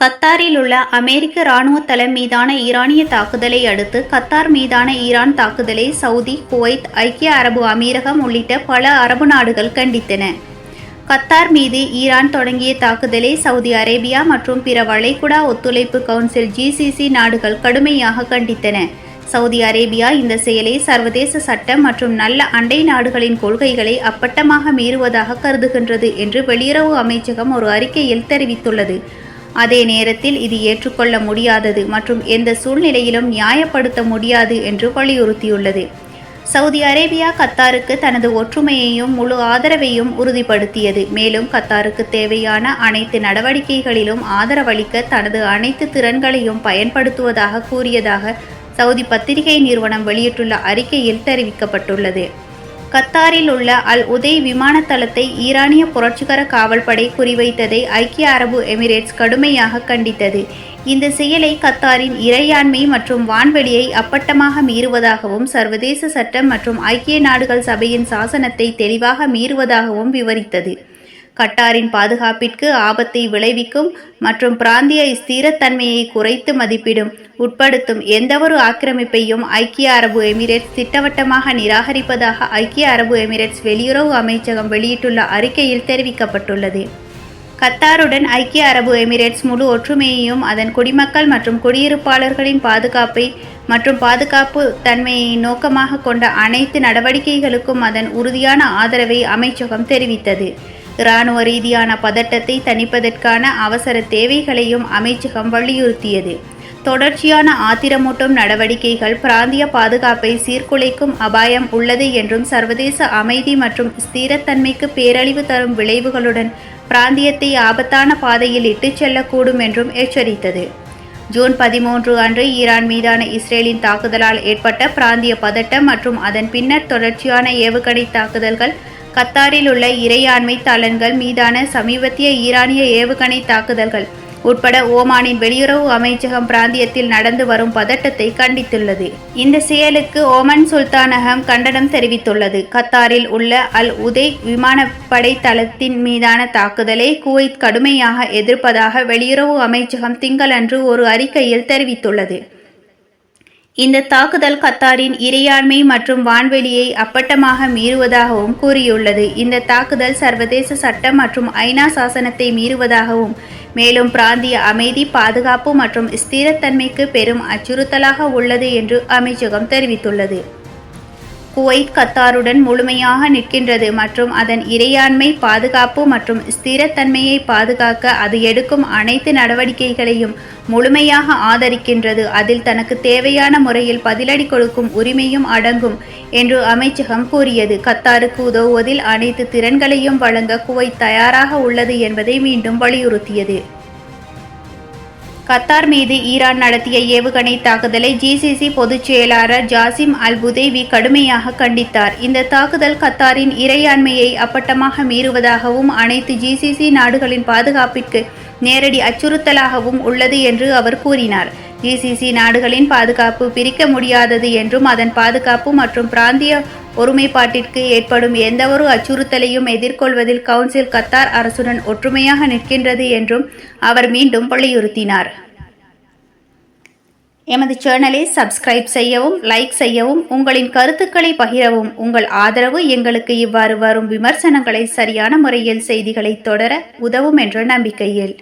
கத்தாரில் உள்ள அமெரிக்க இராணுவ தளம் மீதான ஈரானிய தாக்குதலை அடுத்து கத்தார் மீதான ஈரான் தாக்குதலை சவுதி குவைத் ஐக்கிய அரபு அமீரகம் உள்ளிட்ட பல அரபு நாடுகள் கண்டித்தன. கத்தார் மீது ஈரான் தொடங்கிய தாக்குதலை சவுதி அரேபியா மற்றும் பிற வளைகுடா ஒத்துழைப்பு கவுன்சில் ஜிசிசி நாடுகள் கடுமையாக கண்டித்தன. சவுதி அரேபியா இந்த செயலை சர்வதேச சட்டம் மற்றும் நல்ல அண்டை நாடுகளின் கொள்கைகளை அப்பட்டமாக மீறுவதாக கருதுகின்றது என்று வெளியுறவு அமைச்சகம் ஒரு அறிக்கையில் தெரிவித்துள்ளது. அதே நேரத்தில் இது ஏற்றுக்கொள்ள முடியாதது மற்றும் எந்த சூழ்நிலையிலும் நியாயப்படுத்த முடியாது என்று வலியுறுத்தியுள்ளது. சவுதி அரேபியா கத்தாருக்கு தனது ஒற்றுமையையும் முழு ஆதரவையும் உறுதிப்படுத்தியது. மேலும் கத்தாருக்கு தேவையான அனைத்து நடவடிக்கைகளிலும் ஆதரவளிக்க தனது அனைத்து திறன்களையும் பயன்படுத்துவதாக கூறியதாக சவுதி பத்திரிகை நிறுவனம் வெளியிட்டுள்ள அறிக்கையில் தெரிவிக்கப்பட்டுள்ளது. கத்தாரில் உள்ள அல் உதய் விமான தளத்தை ஈரானிய புரட்சிகர காவல்படை குறிவைத்ததை ஐக்கிய அரபு எமிரேட்ஸ் கடுமையாக கண்டித்தது. இந்த செயலை கத்தாரின் இறையாண்மை மற்றும் வான்வெளியை அப்பட்டமாக மீறுவதாகவும் சர்வதேச சட்டம் மற்றும் ஐக்கிய நாடுகள் சபையின் சாசனத்தை தெளிவாக மீறுவதாகவும் விவரித்தது. கட்டாரின் பாதுகாப்பிற்கு ஆபத்தை விளைவிக்கும் மற்றும் பிராந்திய ஸ்திரத்தன்மையை குறைத்து மதிப்பிடும் உட்படுத்தும் எந்தவொரு ஆக்கிரமிப்பையும் ஐக்கிய அரபு எமிரேட்ஸ் திட்டவட்டமாக நிராகரிப்பதாக ஐக்கிய அரபு எமிரேட்ஸ் வெளியுறவு அமைச்சகம் வெளியிட்டுள்ள அறிக்கையில் தெரிவிக்கப்பட்டுள்ளது. கத்தாருடன் ஐக்கிய அரபு எமிரேட்ஸ் முழு ஒற்றுமையையும் அதன் குடிமக்கள் மற்றும் குடியிருப்பாளர்களின் பாதுகாப்பை மற்றும் பாதுகாப்பு தன்மையை நோக்கமாக கொண்ட அனைத்து நடவடிக்கைகளுக்கும் அதன் உறுதியான ஆதரவை அமைச்சகம் தெரிவித்தது. இராணுவ ரீதியான பதட்டத்தை தணிப்பதற்கான அவசர தேவைகளையும் அமைச்சகம் வலியுறுத்தியது. தொடர்ச்சியான ஆத்திரமூட்டும் நடவடிக்கைகள் பிராந்திய பாதுகாப்பை சீர்குலைக்கும் அபாயம் உள்ளது என்றும் சர்வதேச அமைதி மற்றும் ஸ்திரத்தன்மைக்கு பேரழிவு தரும் விளைவுகளுடன் பிராந்தியத்தை ஆபத்தான பாதையில் இட்டுச் செல்லக்கூடும் என்றும் எச்சரித்தது. ஜூன் பதிமூன்று அன்று ஈரான் மீதான இஸ்ரேலின் தாக்குதலால் ஏற்பட்ட பிராந்திய பதட்டம் மற்றும் அதன் பின்னர் தொடர்ச்சியான ஏவுகணை தாக்குதல்கள் கத்தாரில் உள்ள இறையாண்மை தளன்கள் மீதான சமீபத்திய ஈரானிய ஏவுகணை தாக்குதல்கள் உட்பட ஓமானின் வெளியுறவு அமைச்சகம் பிராந்தியத்தில் நடந்து வரும் பதட்டத்தை கண்டித்துள்ளது. இந்த செயலுக்கு ஓமன் சுல்தானகம் கண்டனம் தெரிவித்துள்ளது. கத்தாரில் உள்ள அல் உதே விமானப்படை தளத்தின் மீதான தாக்குதலை குவைத் கடுமையாக எதிர்ப்பதாக வெளியுறவு அமைச்சகம் திங்களன்று ஒரு அறிக்கையில் தெரிவித்துள்ளது. இந்த தாக்குதல் கத்தாரின் இறையாண்மை மற்றும் வான்வெளியை அப்பட்டமாக மீறுவதாகவும் கூறியுள்ளது. இந்த தாக்குதல் சர்வதேச சட்டம் மற்றும் ஐநா சாசனத்தை மீறுவதாகவும் மேலும் பிராந்திய அமைதி பாதுகாப்பு மற்றும் ஸ்திரத்தன்மைக்கு பெரும் அச்சுறுத்தலாக உள்ளது என்று அமைச்சகம் தெரிவித்துள்ளது. குவைத் கத்தாருடன் முழுமையாக நிற்கின்றது மற்றும் அதன் இறையாண்மை பாதுகாப்பு மற்றும் ஸ்திரத்தன்மையை பாதுகாக்க அது எடுக்கும் அனைத்து நடவடிக்கைகளையும் முழுமையாக ஆதரிக்கின்றது. அதில் தனக்கு தேவையான முறையில் பதிலடி கொடுக்கும் உரிமையும் அடங்கும் என்று அமைச்சகம் கூறியது. கத்தாருக்கு உதவுவதில் அனைத்து திறன்களையும் வழங்க குவைத் தயாராக உள்ளது என்பதை மீண்டும் வலியுறுத்தியது. கத்தார் மீது ஈரான் நடத்திய ஏவுகணை தாக்குதலை ஜிசிசி பொதுச் செயலாளர் ஜாசிம் அல் புதேவி கடுமையாக கண்டித்தார். இந்த தாக்குதல் கத்தாரின் இறையாண்மையை அப்பட்டமாக மீறுவதாகவும் அனைத்து ஜிசிசி நாடுகளின் பாதுகாப்பிற்கு நேரடி அச்சுறுத்தலாகவும் உள்ளது என்று அவர் கூறினார். ஜிசிசி நாடுகளின் பாதுகாப்பு பிரிக்க முடியாதது என்றும் அதன் பாதுகாப்பு மற்றும் பிராந்திய ஒருமைப்பாட்டிற்கு ஏற்படும் எந்தவொரு அச்சுறுத்தலையும் எதிர்கொள்வதில் கவுன்சில் கத்தார் அரசுடன் ஒற்றுமையாக நிற்கின்றது என்றும் அவர் மீண்டும் வலியுறுத்தினார். எமது சேனலை சப்ஸ்கிரைப் செய்யவும் லைக் செய்யவும் உங்களின் கருத்துக்களை பகிரவும் உங்கள் ஆதரவு எங்களுக்கு இவ்வாறு வரும் விமர்சனங்களை சரியான முறையில் செய்திகளை தொடர உதவும் என்ற நம்பிக்கையில்.